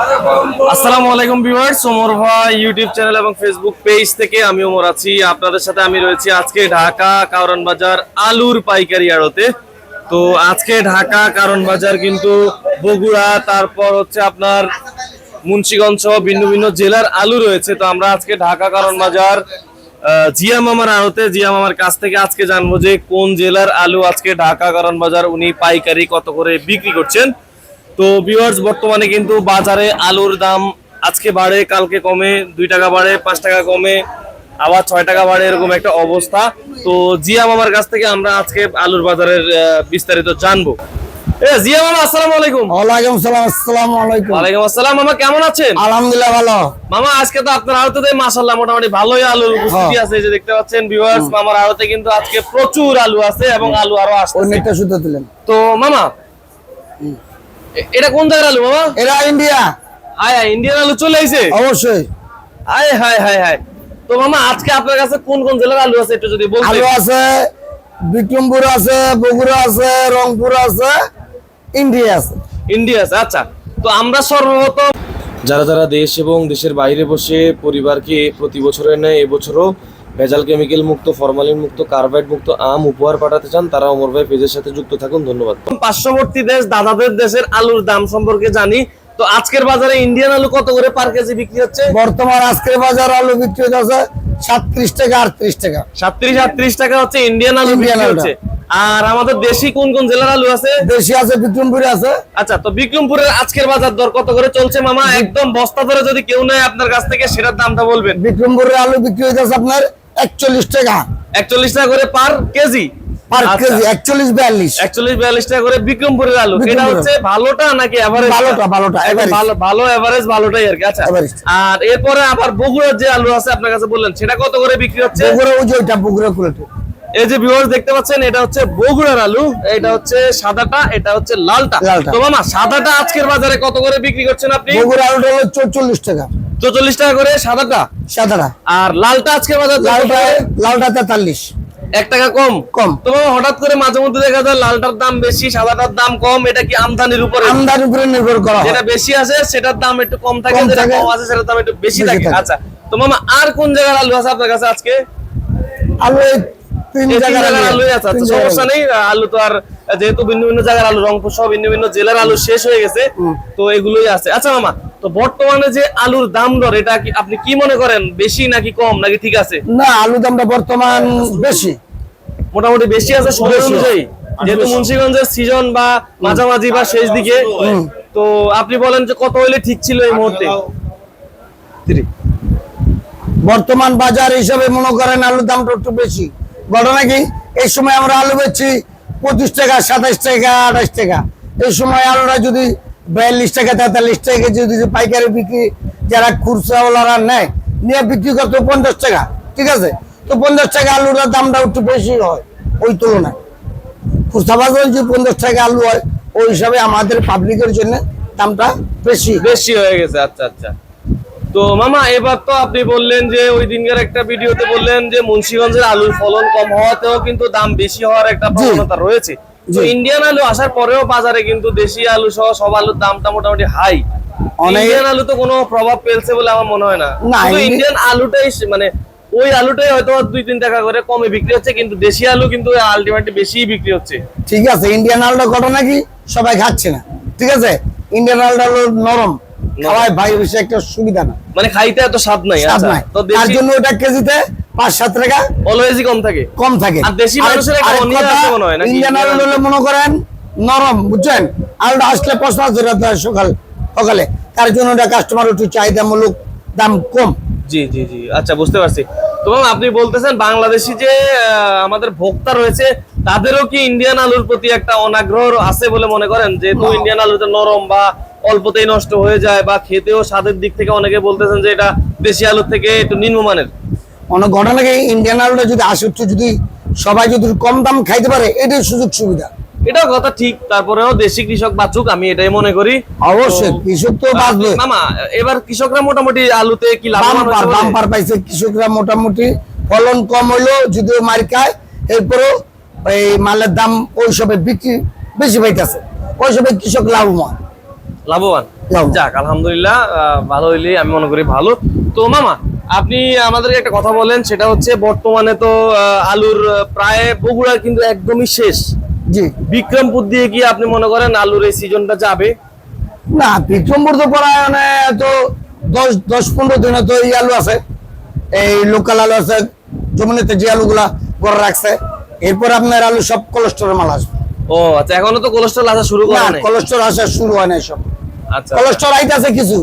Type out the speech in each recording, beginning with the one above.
আসসালামু আলাইকুম ভিউয়ার্স, ওমর ভাই ইউটিউব চ্যানেল এবং ফেসবুক পেজ থেকে আমি ওমর আছি। আপনাদের সাথে আমি রয়েছি আজকে ঢাকা কারণ বাজার আলুর পাইকারি আড়তে। তো আজকে ঢাকা কারণ বাজার কিন্তু বগুড়া, তারপর হচ্ছে আপনার মুন্সিগঞ্জ সহ ভিন্ন ভিন্ন জেলার আলু রয়েছে। তো আমরা আজকে ঢাকা কারণ বাজার জিয়া মামার আড়তে, জিয়া মামার কাছ থেকে আজকে জানব যে কোন জেলার আলু আজকে ঢাকা কারণ বাজার উনি পাইকারি কত করে বিক্রি করছেন। তো ভিউয়ার্স বর্তমানে কিন্তু বাজারে আলুর দাম আজকে বাড়ে কালকে কমে দুই টাকা বাড়ে পাঁচ টাকা কমে আবার ছয় টাকা বাড়ে এরকম একটা অবস্থা। তো জিয়া মামার কাছ থেকে আমরা আজকে আলুর বাজারের বিস্তারিত জানব। জিয়া মামা আসসালামু আলাইকুম। ওয়ালাইকুম সালাম আসসালামু আলাইকুম। ওয়ালাইকুম আসসালাম মামা কেমন আছেন? আলহামদুলিল্লাহ ভালো। মামা আজকে তো আপনার আড়তে মোটামুটি ভালোই আলু উপস্থিতি হ্যাঁ। আছে যে দেখতে পাচ্ছেন ভিউয়ার্স মামার আড়তে কিন্তু আজকে প্রচুর আলু আছে এবং আলু আরও আসছে দিলেন তো মামা এটা কোন জায়গার আলু মামা এরা ইন্ডিয়া। আয় আয় ইন্ডিয়ান আলু চলে আইছে? অবশ্যই। আয় হায় হায় হায়। তো মামা আজকে আপনার কাছে কোন কোন জেলার আলু আছে একটু যদি বলতেন? আলু আছে বিক্রমপুর আছে বগুড়া আছে রংপুর আছে ইন্ডিয়া আছে। ইন্ডিয়া আছে আচ্ছা। তো আমরা সর্বপ্রথম যারা যারা দেশ এবং দেশের বাইরে বসে পরিবারকে প্রতি বছরের ন্যায় এবছরও ভেজাল কেমিক্যাল মুক্ত ফরমালিন মুক্ত কার্বাইড মুক্ত আম উপহার পাঠাতে চান তারা অমর ভাই পেজের সাথে যুক্ত থাকুন ধন্যবাদ। পার্শ্ববর্তী দেশ দাদাদের দেশের আলুর দাম সম্পর্কে জানি। তো আজকের বাজারে ইন্ডিয়ান আলু কত করে পার কেজি বিক্রি হচ্ছে? বর্তমান আজকের বাজার আলু বিক্রি হচ্ছে সাতত্রিশ টাকা আটত্রিশ টাকা। সাতত্রিশ আটত্রিশ টাকা হচ্ছে ইন্ডিয়ান আলু বিক্রি হচ্ছে। আর আমাদের দেশি কোন কোন জেলার আলু আছে? দেশি আছে বিক্রমপুরে আছে। আচ্ছা তো বিক্রমপুরের আজকের বাজার দর কত করে চলছে মামা? একদম বস্তা ধরে যদি কেউ নেয় আপনার কাছ থেকে সেটার দামটা বলবেন। বিক্রমপুরের আলু বিক্রি হচ্ছে আপনার একচল্লিশ টাকা। একচল্লিশ টাকা করে পার কেজি? পার আচ্ছা। কেজি একচল্লিশ বিয়াল্লিশ। একচল্লিশ বিয়াল্লিশ টাকা করে বিক্রমপুরের আলু। এটা হচ্ছে ভালোটা নাকি এভারেজ ভালোটা, ভালোটা, ভালো ভালো এভারেজ ভালোটাই আর কি। আচ্ছা। আর এরপরে আবার বগুড়ার যে আলু আছে আপনার কাছে বললেন সেটা কত করে বিক্রি হচ্ছে? বগুড়া ওই যে ওইটা বগুড়া কুলেটে এই যে ভিউয়ার্স দেখতে পাচ্ছেন এটা হচ্ছে বগুড়ার আলু। এটা হচ্ছে সাদাটা এটা হচ্ছে লালটা। লালটা। তো মামা সাদাটা আজকের বাজারে কত করে বিক্রি করছেন আপনি? বগুড়া আলুটা হলো চল্লিশ টাকা। চল্লিশ টাকা করে সাদাটা? সাদাটা। আর লালটা আজকের বাজার লালটা? লালটা তেতাল্লিশ। এক টাকা কম? কম। তো মামা হঠাৎ করে মাঝে মধ্যে দেখা যায় লালটার দাম বেশি সাদাটার দাম কম এটা কি আমদানির উপরে? আমদানির উপরে নির্ভর করা যেটা বেশি আছে সেটার দাম একটু কম থাকে যেটা কম আছে সেটার দাম একটু বেশি থাকে। আচ্ছা তো মামা আর কোন জায়গার আলু আছে আপনার কাছে আজকে? আলু তিন জায়গার জায়গার আলু। আছে। আচ্ছা, সমস্যা নেই আলু তো আর যেহেতু ভিন্ন ভিন্ন জায়গার আলু রংপুর সহ ভিন্ন ভিন্ন জেলার আলু শেষ হয়ে গেছে তো এগুলোই আছে। আচ্ছা মামা তো বর্তমানে যে আলুর দাম দর এটা কি আপনি কি মনে করেন? বেশি নাকি কম নাকি ঠিক আছে? না আলু দামটা বর্তমান বেশি। মোটামুটি বেশি আছে সময় অনুযায়ী? যেহেতু মুন্সিগঞ্জের সিজন বা মাঝামাঝি বা শেষ দিকে তো আপনি বলেন যে কত হইলে ঠিক ছিল এই মুহূর্তে? বর্তমান বাজার হিসাবে মনে করেন আলুর দামটা একটু বেশি। ঘটনা কি? এই সময় আমরা আলু বেচছি পঁচিশ টাকা সাতাইশ টাকা আঠাশ টাকা। এই সময় আলুটা যদি বিয়াল্লিশ টাকা তেতাল্লিশ টাকা যদি পাইকারি বিক্রি যারা খুচরাওয়ালারা নেয় নিয়ে বিক্রি করতো পঞ্চাশ টাকা ঠিক আছে? তো পঞ্চাশ টাকা আলুর দামটা একটু বেশি হয় ওই তুলনায়। খুচরা বাজারে যদি পঞ্চাশ টাকা আলু হয় ওই হিসাবে আমাদের পাবলিকের জন্য দামটা বেশি। বেশি হয়ে গেছে আচ্ছা আচ্ছা। তো মামা এবার তো আপনি বললেন যে ওই দিনকার একটা ভিডিওতে বললেন যে মুন্সিগঞ্জের আলুর ফলন কম হওয়াতেও কিন্তু দাম বেশি হওয়ার একটা প্রবণতা রয়েছে। তো ইন্ডিয়ান আলু আসার পরেও বাজারে কিন্তু দেশি আলু সহ সব আলুর দামটা মোটামুটি হাই ইন্ডিয়ান আলু তো কোনো প্রভাব ফেলছে বলে আমার মনে হয় না। ইন্ডিয়ান আলুটাই মানে ওই আলুটাই হয়তো দুই তিন টাকা করে কমে বিক্রি হচ্ছে কিন্তু দেশি আলু কিন্তু আলটিমেটলি বেশিই বিক্রি হচ্ছে। ঠিক আছে ইন্ডিয়ান আলুটা ঘটনা কি সবাই খাচ্ছে না। ঠিক আছে ইন্ডিয়ান আলুটা হলো নরম। খাওয়ায় ভাই বেশি একটা সুবিধা না। মানে খাইতে এত স্বাদ নাই স্বাদ আচ্ছা। নাই। তো তার জন্য ওটা কেজিতে পাঁচ সাত টাকা অলওয়েজই কম থাকে। কম থাকে। আর দেশি মানুষের একটা আরেক আছে মনে হয়, নাকি? ইন্ডিয়ান আলু হলে মনে করেন নরম বুঝছেন? আলুটা আসলে পশলা সকাল সকালে। তার জন্য কাস্টমার একটু চাহিদামূলক দাম কম। জি জি জি। আচ্ছা বুঝতে পারছি। তো আপনি বলতেছেন বাংলাদেশি যে আমাদের ভোক্তা রয়েছে তাদেরও কি ইন্ডিয়ান আলুর প্রতি একটা অনাগ্রহ আছে বলে মনে করেন? যেহেতু। ইন্ডিয়ান আলুটা নরম বা অল্পতেই নষ্ট হয়ে যায় বা খেতেও স্বাদের দিক থেকে অনেকে বলতেছেন যে এটা দেশি আলুর থেকে একটু নিম্নমানের। অনেক ঘটনা কি ইন্ডিয়ান আলুটা যদি আসে একটু যদি সবাই যদি কম দাম খাইতে পারে এটাই সুযোগ সুবিধা। এটাও কথা ঠিক তারপরেও দেশি কৃষক বাঁচুক আমি এটাই মনে করি। অবশ্যই কৃষক তো বাঁচবে। মামা এবার কৃষকরা মোটামুটি আলুতে কি বাম্পার বলে? বাম্পার পাইছে কৃষকরা মোটামুটি ফলন কম হইল যদিও মার খায় এরপরেও এই মালের দাম ওই সবে বিক্রি বেশি পাইতেছে। ওই সবে কৃষক লাভবান। লাভবান? যাক আলহামদুলিল্লাহ ভালো হইলে আমি মনে করি ভালো। তো মামা আপনি আমাদেরকে একটা কথা বলেন সেটা হচ্ছে বর্তমানে তো আলুর প্রায় বগুড়া কিন্তু একদমই শেষ। জি। বিক্রমপুর দিয়ে কি আপনি মনে করেন আলুর এই সিজনটা যাবে? না বিক্রমপুর তো পরায়ণে তো দশ দশ পনেরো দিনে তো এই আলু আছে। এই লোকাল আলু আছে জমিনেতে যে আলুগুলা করে রাখছে এরপর আপনার আলু সব কোলেস্টোরের মাল আসবে। ও আচ্ছা এখনও তো কোলেস্ট্রল আসা শুরু না করে নাই কোলেস্টোর আসা শুরু হয় না সব। আচ্ছা। কোলেস্টোর আইতাছে কিছু।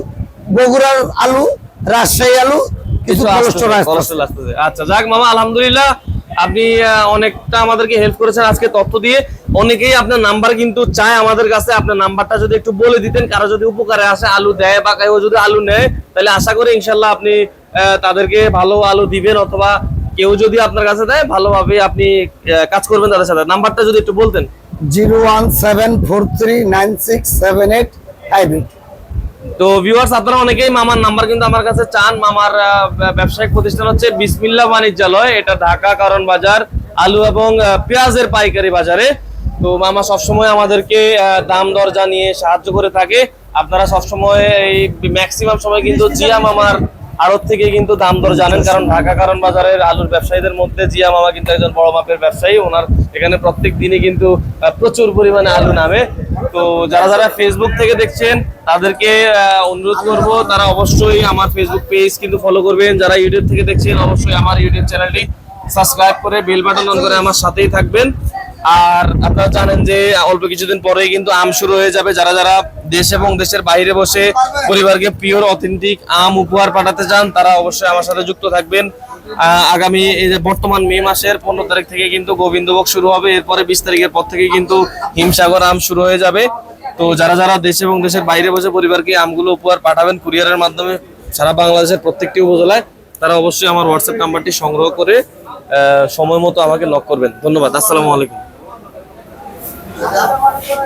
বগুড়ার আলু রাজশাহী আলু কিছু কোলেস্ট্রল আসতেছে। আচ্ছা যাক মামা আলহামদুলিল্লাহ। আপনি অনেকটা আমাদেরকে হেল্প করেছেন আজকে তথ্য দিয়ে। অনেকেই আপনার নাম্বার কিন্তু চায় আমাদের কাছে। আপনার নাম্বারটা যদি একটু বলে দিতেন কারও যদি উপকারে আসে আলু দেয় বা কেউ যদি আলু নেয় তাহলে আশা করি ইনশাল্লাহ আপনি আহ, তাদেরকে ভালো আলু দিবেন অথবা কেউ যদি আপনার কাছে দেয় ভালোভাবে আপনি কাজ করবেন তাদের সাথে। নাম্বারটা যদি একটু বলতেন। Zero one seven four three nine six seven eight five eight তো ভিউয়ার্স আপনারা অনেকেই মামার নাম্বার কিন্তু আমার কাছে চান। মামার ব্যবসায়িক প্রতিষ্ঠান হচ্ছে বিসমিল্লা বাণিজ্যালয়। এটা ঢাকা কারণ বাজার, আলু এবং পেঁয়াজের পাইকারি বাজারে। তো মামা সবসময় আমাদেরকে দাম দর জানিয়ে সাহায্য করে থাকে। আপনারা সবসময় এই ম্যাক্সিমাম সময় কিন্তু জিয়া মামার আড়ত থেকে কিন্তু দাম দর জানেন, কারণ ঢাকা কারণ বাজারের আলুর ব্যবসায়ীদের মধ্যে জিয়া মামা কিন্তু একজন বড় মাপের ব্যবসায়ী, ওনার এখানে প্রত্যেক দিনই কিন্তু প্রচুর পরিমাণে আলু নামে। তো যারা যারা ফেসবুক থেকে দেখছেন, তাদেরকে অনুরোধ করব, তারা অবশ্যই আমার ফেসবুক পেজ কিন্তু ফলো করবেন। যারা ইউটিউব থেকে দেখছেন, অবশ্যই আমার ইউটিউব চ্যানেলটি সাবস্ক্রাইব করে বেল বাটন অন করে আমার সাথেই থাকবেন। আর আপনারা জানেন যে অল্প কিছুদিন পরেই কিন্তু আম শুরু হয়ে যাবে। যারা যারা দেশ এবং দেশের বাইরে বসে পরিবারকে পিওর অথেন্টিক আম উপহার পাঠাতে চান, তারা অবশ্যই আমার সাথে যুক্ত থাকবেন। আগামী এই যে বর্তমান মে মাসের পনেরো তারিখ থেকে কিন্তু গোবিন্দভোগ শুরু হবে। এরপরে বিশ তারিখের পর থেকে কিন্তু হিমসাগর আম শুরু হয়ে যাবে। তো যারা যারা দেশ এবং দেশের বাইরে বসে পরিবারকে আমগুলো উপহার পাঠাবেন কুরিয়ারের মাধ্যমে সারা বাংলাদেশের প্রত্যেকটি উপজেলায়, তারা অবশ্যই আমার হোয়াটসঅ্যাপ নাম্বারটি সংগ্রহ করে সময় মতো আমাকে নক করবেন। ধন্যবাদ। আসসালামু আলাইকুম। 本当に。